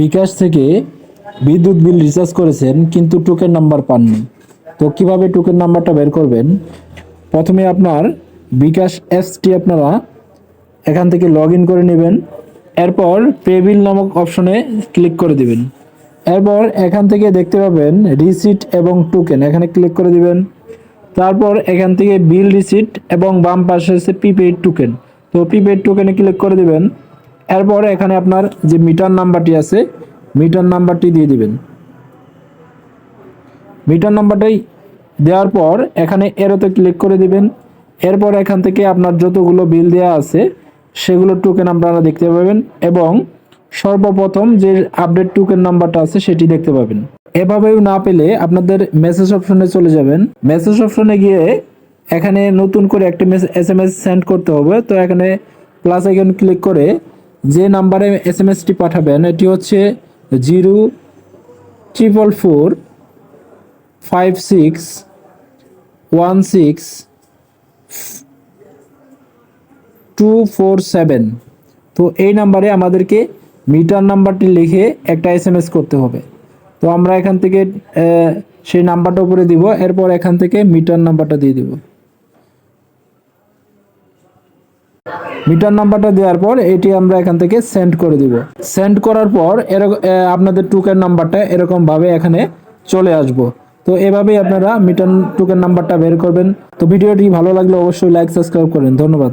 বিকাশ থেকে বিদ্যুৎ বিল রিচার্জ করেছেন, কিন্তু টোকেন নাম্বার পাননি। তো কীভাবে টোকেন নাম্বারটা বের করবেন? প্রথমে আপনার বিকাশ অ্যাপসটি আপনারা এখান থেকে লগ ইন করে নেবেন। এরপর পে বিল নামক অপশনে ক্লিক করে দিবেন। এরপর এখান থেকে দেখতে পাবেন রিসিট এবং টোকেন এখানে ক্লিক করে দিবেন। তারপর এখান থেকে বিল রিসিট এবং বাম পাশে হচ্ছে প্রিপেইড টোকেন তো প্রিপেইড টোকেনে ক্লিক করে দিবেন। এরপর এখানে আপনার যে মিটার নাম্বারটি আছে, মিটার নাম্বারটি দিয়ে দিবেন। মিটার নাম্বারটাই দেওয়ার পর এখানে এরোতে ক্লিক করে দিবেন। এরপর এখান থেকে আপনার যতগুলো বিল দেওয়া আছে, সেগুলো টোকেন আপনারা দেখতে পাবেন এবং সর্বপ্রথম যে আপডেট টোকেন নাম্বারটা আছে, সেটি দেখতে পাবেন। এভাবেও না পেলে আপনাদের মেসেজ অপশনে চলে যাবেন। মেসেজ অপশনে গিয়ে এখানে নতুন করে একটা এস এম এস সেন্ড করতে হবে। তো এখানে প্লাস আইকন ক্লিক করে যে নাম্বারে এস এম এসটি পাঠাবেন, এটি হচ্ছে zero triple four five six one six two four seven. তো এই নাম্বারে আমাদেরকে মিটার নাম্বারটি লিখে একটা এস এম এস করতে হবে। তো আমরা এখান থেকে সেই নাম্বারটা উপরে দিব, এরপর এখান থেকে মিটার নাম্বারটা দিয়ে দিব। মিটার নাম্বারটা দেওয়ার পর এটি আমরা এখান থেকে সেন্ড করে দিব। সেন্ড করার পর এরকম আপনাদের টুকের নাম্বারটা এরকম ভাবে এখানে চলে আসব। তো এভাবেই আপনারা মিটার টুকের নাম্বারটা বের করবেন। তো ভিডিওটি ভালো লাগলে অবশ্যই লাইক সাবস্ক্রাইব করেন। ধন্যবাদ।